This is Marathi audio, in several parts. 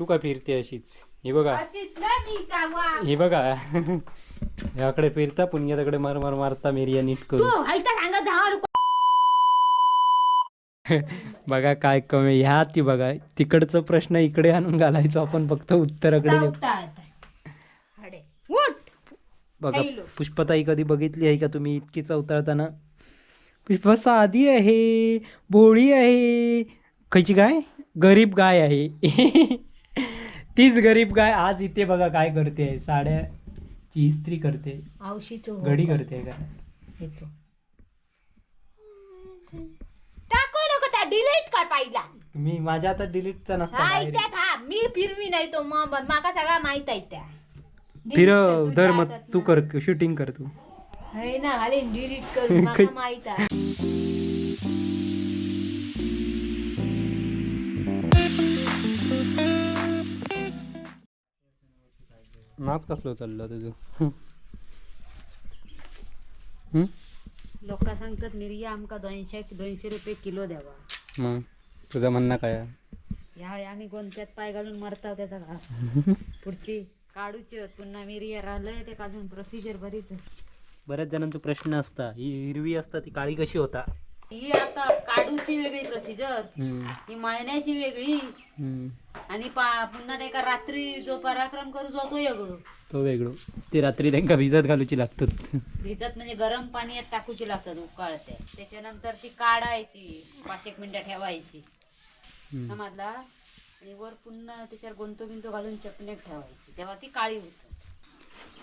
तू काय फिरते अशीच. हे बघा. का हे बघा. याकडे फिरता पुण्याकडे मार मार मारता मेरिया नीट करू. बघा काय कमी. ह्या ती बघा तिकडचा प्रश्न इकडे आणून घालायचो आपण फक्त उत्तराकडे. बघा. पुष्पताई कधी बघितली आहे का तुम्ही इतकी चवताळताना पुष्पा साधी आहे भोळी आहे. खयची गाय? गरीब गाय आहे. तीच गरीब गाय आज इथे बघा काय करते साड्याची इस्त्री करते औशीचो घडी करते काय? टाको नको त्या डिलीट कर पाहिला. मी माझ्या आता डिलीटचा नसता हा direct. हा मी फिरवी नाही तो मग माका सगळा माहीत आहे त्या. फिरव Delete धर तुझ्या मग हातात तू ना. कर शूटिंग कर तू. है ना अरे डिलीट कर माका माहीत आहे. नाच कसलो चाललं तुझं? हम्म? लोक सांगतात मिरया आमका दोनशे दोनशे रुपये किलो द्यावा. मग? तुझं म्हणणं काय आहे? ह्या आम्ही गोंत्यात पाय घालून मरताव त्याचा का पुढची काढूची होत. पुन्हा मिरया राहिलंय ते अजून प्रोसिजर बरीच. बऱ्याच जणांचा प्रश्न असता ही हिरवी असता ती काळी कशी होता? ही आता काढूची वेगळी प्रोसिजर ही मळण्याची वेगळी. आणि पुन्हा ते का रात्री जो पराक्रम करू जो तो वेगळो. तो वेगळो. ते रात्री त्यांका भिजत घालूची लागतात. भिजत म्हणजे गरम पाण्यात टाकूची लागतात उकळते त्याच्यानंतर ती काढायची पाच एक मिनिटं ठेवायची. समजला? आणि वर पुन्हा त्याच्यावर गोंतो बिंतो घालून चपनेक ठेवायची. तेव्हा ती काळी होते.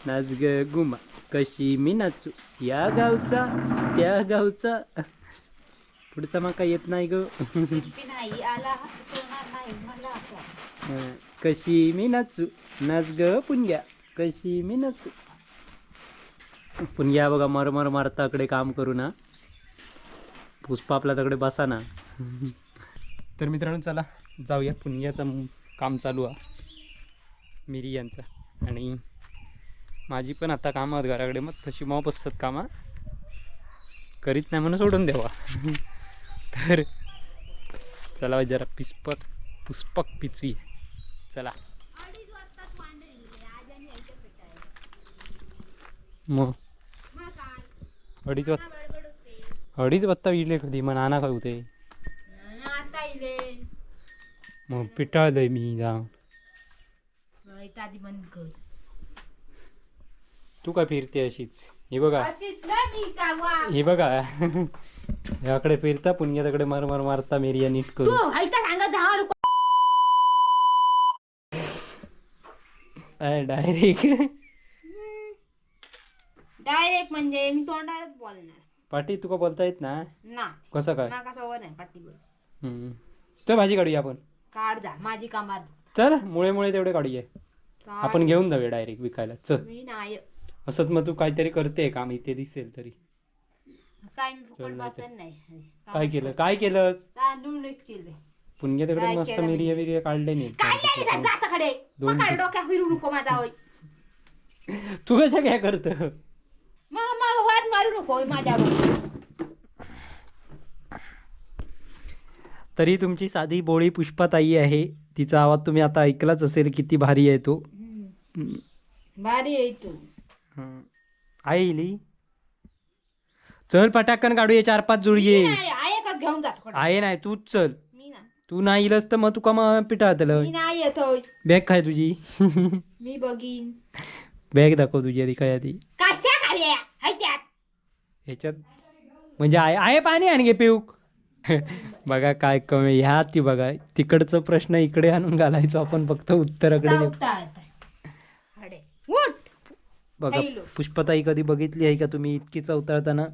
नाच ग गुमा कशी मी नाचू? या गावचा त्या गावचा. पुढचा मग काय येत नाही ग. नाही आला सोनार नाही मला असा हं, कशी मी नाचू. नाच ग पुण्या कशी मी नाचू. पुण्या बघा मर मर मारताकडे काम करू ना. पुष्पा आपला तकडे बसा ना. तर मित्रांनो चला जाऊया. पुण्याचं काम चालू आहे. मिरी यांचं. आणि माझी पण आता कामं आहेत घराकडे. मग तशी मॉप असतात कामं करीत नाही म्हणून सोडून द्यावा तर चला जरा पिसपत पुष्पक पिचवी. चला. मग अडीच वाजता अडीच वाजता इले कधी? मग नाना काय होते? मग पिटाळलंय मी जा. आधी बंद कर तू काय फिरते अशीच? हे बघा. का हे बघा. याकडे फिरता पुण्याकडे मार मार मारता मेरिया नीट करू. डायरेक्ट डायरेक्ट म्हणजे मी तोंडावरच बोलणार. पाटी तुका बोलता येत ना? ना. कसं काय? नाही पाठी बोल. हम्म. चल भाजी काढूया आपण. काढ जा माझी कामात. चल मुळे मुळे तेवढे काढूया. काढ. आपण घेऊन जाऊया डायरेक्ट विकायला. चल. मी नाही. असंच मग तू काहीतरी करते काम इथे दिसेल तरी. काय मी फुकट नाही नाही. काय केलं? काय केलंस? तांदूळ नीट केले. काय मस्त केलं मिरिया बिरिया काढले नाही काय नाही जाता कडे दोन मग डोक्या फिरू नको माझा होय. तू कशा काय करत? मग मग वाद मारू नको होय माझ्यावर. तरी तुमची साधी बोळी पुष्पाताई आहे. तिचा आवाज तुम्ही आता ऐकलाच असेल किती भारी आहे तो. हम्म. भारी आहे तू. आई इली? चल पटाकन काढूया चार पाच जुळये नाही ऐकच घेऊन जात कडे. आहे नाही तूच चल. मी ना तू नाही इलस तर मग तुका मग पिटाळतलं. मी नाही येत होय बॅग काय तुझी. मी बघीन. बॅग दाखव तुझी आधी काय आधी. कशा खाल्या ह्याच्यात म्हणजे आहे आहे पाणी आणि घे पिऊक. बघा काय कमी ह्या ती बघा तिकडचा प्रश्न इकडे आणून घालायचो आपण फक्त उत्तराकडे देऊ. उठ. बघा हॅलो. पुष्पताई कधी बघितली आहे का तुम्ही इतकी चवताळताना?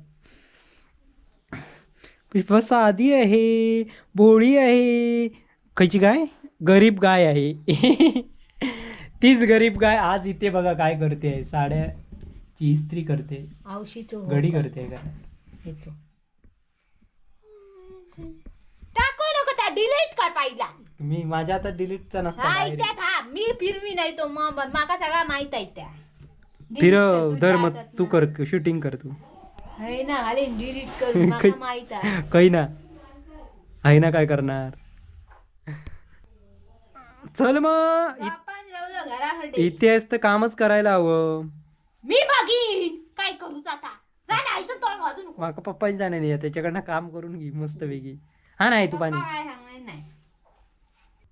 पुष्पा साधी आहे भोळी आहे खयची गाय गरीब गाय आहे. तीच गरीब गाय आज इथे बघा काय करते साड्याची इस्त्री करते. औशीचो घडी करते काय टाको नको त्या डिलीट कर पाहिला. मी माझ्या आता डिलीटचा नसता हा direct. त्यात हा मी फिरवी नाही तो मग माका सगळा माहीत आहे त्या. कर धर मग तू. कर शूटिंग कर तू. है ना? अरे डिलीट कर माका माहीत आहे. काही ना. आहे ना काय करणार? चल मग. इ- आपण राहू घराकडे इथेच तर कामच करायला हवं. मी बघीन. काय करू आता? जा ना आयुष्यात तोंड वाजू नको माका पप्पाची जाणे नाही त्याच्याकडनं काम करून घे मस्त वेगळी हा नाही तू पाणी. काय सांगणार नाही.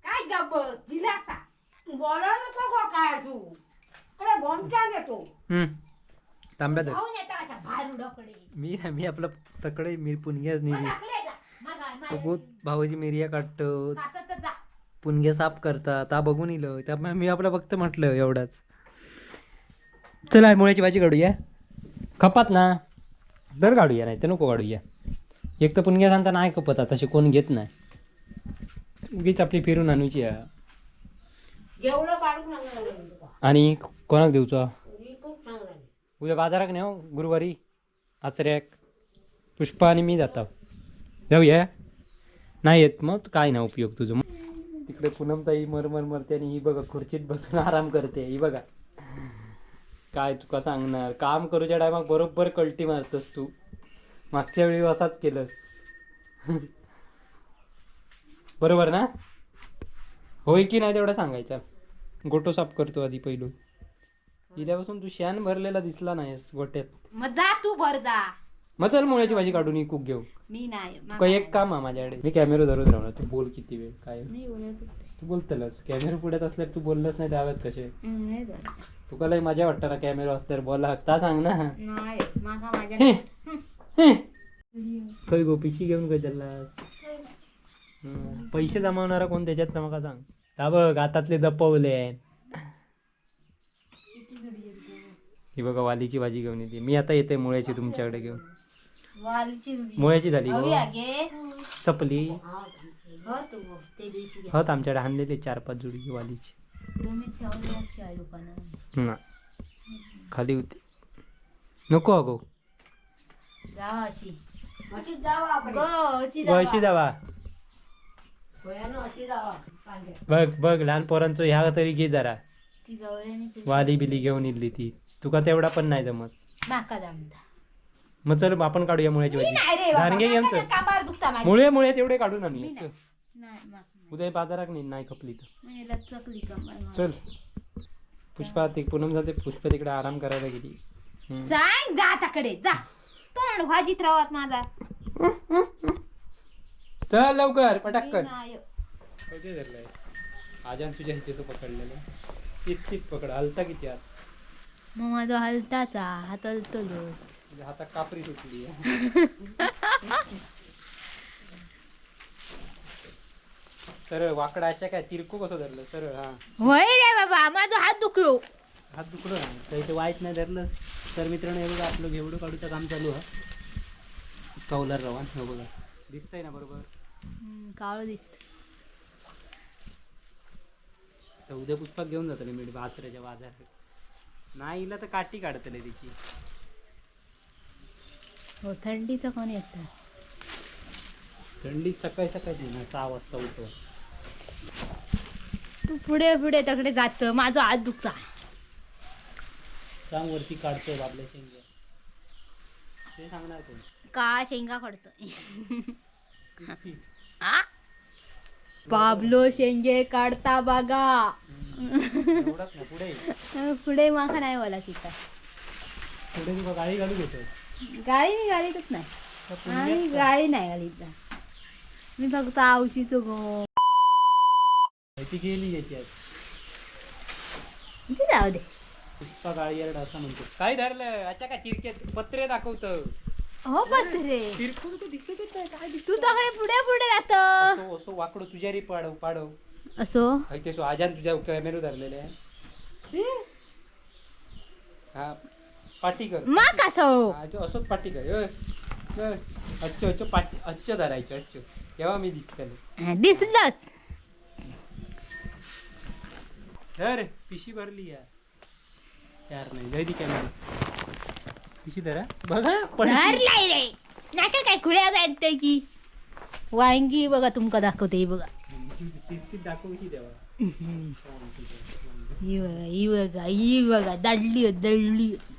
काय गप्प? जिलासा. बोला नको गो काय तू. अरे हम्म. तांब्यात येता अशा मी ना मी आपलं तकडे मी पुणग्याच जा. मागा- तो माझ्या- बहुत भाऊजी मिरिया काढतो. जा. पुणग्या साफ करतात. ता बघून इलं. त्यामुळे मी आपलं फक्त म्हटलं एवढाच. चला मुळ्याची भाजी काढूया. खपात ना. दर काढूया नाही तर नको काढूया. एक तर पुणग्या सांगता नाही खपत आता कोण घेत नाही. उगीच आपली फिरून आणूची आहे. काढून. आणि कोणाक देऊचा? उद्या बाजाराक नेऊ हो, गुरुवारी आचऱ्याक पुष्पा आणि मी जाता. जाऊया नाही येत मग काय ना उपयोग तुझं. तिकडे पूनमताई मरमर मरते आणि ही बघा खुर्चीत बसून आराम करते ही बघा. काय तुका सांगणार? काम करूच्या टायमाक बरोबर कल्टी मारतस तू. मागच्या वेळी असाच केलंस. बरोबर ना? होय की नाही तेवढं सांगायचं? गोटो साफ करतो आधी पहिलू इल्यापासून तू शान भरलेला दिसला नाहीस गोट्यात मग जा तू बर जा मग चल मुळ्याची भाजी काढून ही कुक घेऊ मी नाही मला काही एक. काम आहे माझ्याकडे मी कॅमेरा धरून राहणार तू बोल किती वेळ काय मी. तू बोलतलस कॅमेरा पुढ्यात असल्यावर तू बोललंच नाही त्यावेळेस कसे हम्म, नाही झालं. तुका लय मजा वाटतं ना कॅमेरा असल्यावर बोला ता सांग ना नाही माका माझ्या हे. हे. काही गोपीशी घेऊन काय चाललास हम्म. पैसे जमावणारा कोण त्याच्यात ना मका सांग हा बघ हातातले दपवले ही बघा वालीची भाजी घेऊन येते. मी आता येते मुळ्याची तुमच्याकडे घेऊन. मुळ्याची झाली हो. चपली हो. होत आमच्याकडे आणलेली चार पाच जोडी वालीची. ना. खाली होती. नको अगो. अशी. जावा गो अशी जावा. वळशी जावा. भयानो अशी जावा. पांढऱ्या. बघ बघ लहान पोरांचं ह्या तरी घे जरा. ती गवऱ्याने केली. वाली बिली घेऊन इल्ली ती. तुका तेवढा पण नाही जमत. माका जमता मग चल आपण काढूया मुळ्याची मी भाजी. नाही रे बाबा. घेऊन चल. त्या कामावर दुखता माझी. मुळे मुळे तेवढे काढून आणूया मी चल. नाही. माका नाही. उद्या बाजारात नाही नाही खपली तर. मी लचकली. चल. पुष्पा ती पूनम जाते पुष्पा तिकडे आराम करायला गेली. हम्म. सांग जा ताकडे जा. तोंड भाजीत राहत माझा. चल लवकर पटाक्कन नाही. धरलंय? आजान तुझ्या ह्याच्याचं पकडलेलं. शिस्तीत पकड हलता किती आत? मग माझा हलताचा हात हलतलो तुझ्या हातात कापरी सुटली सरळ वाकडाच्या काय तिरकू कसं धरलं? सरळ हा. होय रे बाबा माझा हात दुखलो. हात दुखलो ना? तर इथे वाईट नाही धरलं तर मित्रांनो हे बघा आपलं घेवडं काढूचं काम चालू आहे. कौलर रवान हो बघा. दिसतंय ना बरोबर? काळ दिसत. तर उद्या पुष्पाक घेऊन जातले मी आचऱ्याच्या बाजारात. नाही इला तर काठी काढतले तिची. हो थंडीचं कोण येत? थंडी सकाळी सकाळची ना सहा वाजता उठव तू पुढे पुढे तकडे जात माझा हात दुखता. सांग वरती काढतोय शेंगे. ते सांगणार कोण? का शेंगा काढतोय पाबलो शेंगे काढता बघा. एवढंच ना पुढे पुढे माका नाही बोला तिथं. पुढे तुला गाडी घालू घेतो गाडी मी गाडीतच नाही. आणि गाडी नाही गाडीत मी फक्त आवशीचं गो ती गेली याच्यात किती जाऊ दे. गाडी यारड असं म्हणतो. काय धरलं? अच्छा काय तिरक्यात पत्रे दाखवतं. हो पत्रे. तिरकून तो दिसतच नाही काय तू तकडे पुढे पुढे जात. असो वाकडो तुझ्या रे पाडव पाडव. असो. सो आजान तुझ्या कॅमेरो धरलेले आहे. हा? पाटी कर. मा कसो? हा, असोच पाटी कर. अच्छो अच्छो पाटी अच्छो धरायचं अच्छो. तेव्हा मी दिसतले दिसलंच. धर पिशी भरली या यार नाही जाय ती कॅमेरा पिशी धरा. बघा रे. नाका काय जायत की. वांगी बघा तुमका दाखवते बघा. शिस्तीत दाखवशी ही बघा ही बघा ही बघा दडली होत, दडली होत.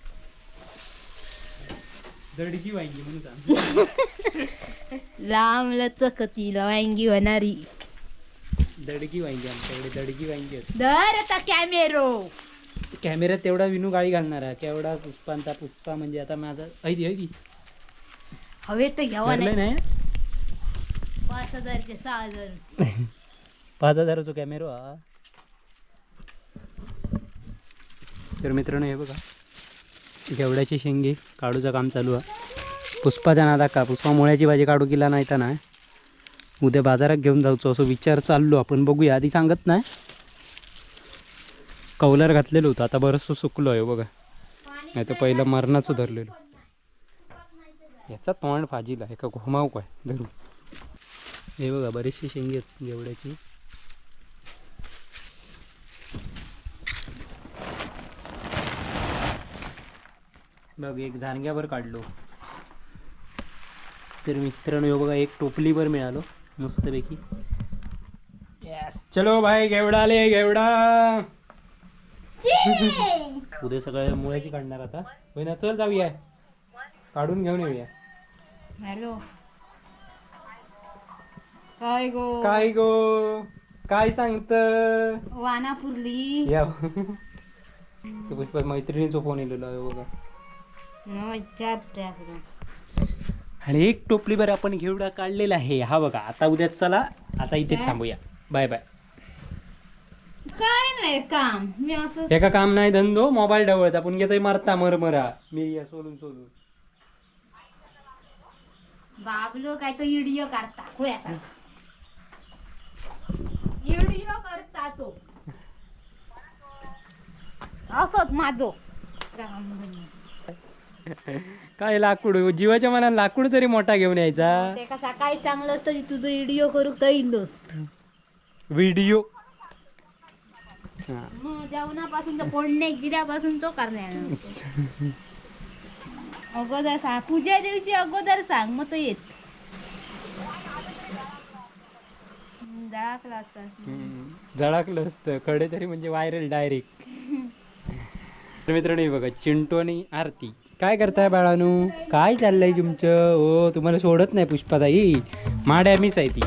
दडीची वांगी म्हणून ती वांगी होणारी. दडगी वांगी आमच्याकडे दडगी वांगी आहेत दर आता कॅमेरो कॅमेऱ्यात तेवढा विनू गाळी घालणार आहे केवढा पुष्पांचा पुष्पा म्हणजे आता माझा ऐदी ऐदी हवे तर घ्यावा नाही? पाच हजारचे सहा हजार. पाच हजाराचा कॅमेरा हा तर मित्रांनो हे बघा. जेवढ्याची शेंगे काढूचं काम चालू आहे. पुष्पाच्या नादा का पुष्पा मुळ्याची भाजी काढू केला नाही तर नाही. उद्या बाजारात घेऊन जाऊचो. असं विचार चाललो. आपण बघूया. आधी सांगत नाही. कौलर घातलेलो होतं. आता बरंचसं सुकलो आहे बघा. नाही तर पहिलं मरणाचं धरलेलो. याचा तोंड फाजीला आहे. का घुमाव काय धरू हे बघा बरीचशी शेंगे आहेत जेवढ्याची. बघ एक झांग्यावर काढलो. तर मित्रांनो हे बघा एक टोपलीवर मिळालो मस्तपैकी. Yes. चलो भाई घेवडा आले घेवडा. उद्या सगळ्या मुळ्याची काढणार आता. ना चल जाऊया. काढून घेऊन येऊया. हॅलो. काय गो? काय गो? काय सांगत? वानापुरली. या. ते पुष्पा मैत्रिणीचा फोन येलेला आहे बघा. आणि एक टोपलीभर आपण घेवडा काढलेला आहे. हा बघा आता उद्या चला आता इथे? थांबूया. Bye bye. काय नाही काम. मी असं एका काम नाही धंदो मोबाईल डवळत आपण घेतोय मारता मरमरा. मी या सोडून सोडून. बाबलो काय तो इडिओ करता. खुळ्याचा करता तो. असोच माझो. काय लाकूड? जीवाच्या मनात लाकूड तरी मोठा घेऊन यायचा. ते का सकाळी चांगलं असतं की तुझं इडिओ करू तैल व्हिडिओ जेवणापासून तर फोडणे गिऱ्यापासून तो करणार अगोदर सांग पूजा दिवशी अगोदर सांग मग तो येत. दळाकला असतात झळकलं असतं. कडे तरी म्हणजे व्हायरल डायरेक्ट तर मित्रांनो हे बघा चिंटू आणि आरती. काय करताय बाळानू? काय चाललंय तुमचं? हो तुम्हाला सोडत नाही पुष्पाताई. माड्या मीच आहे ती.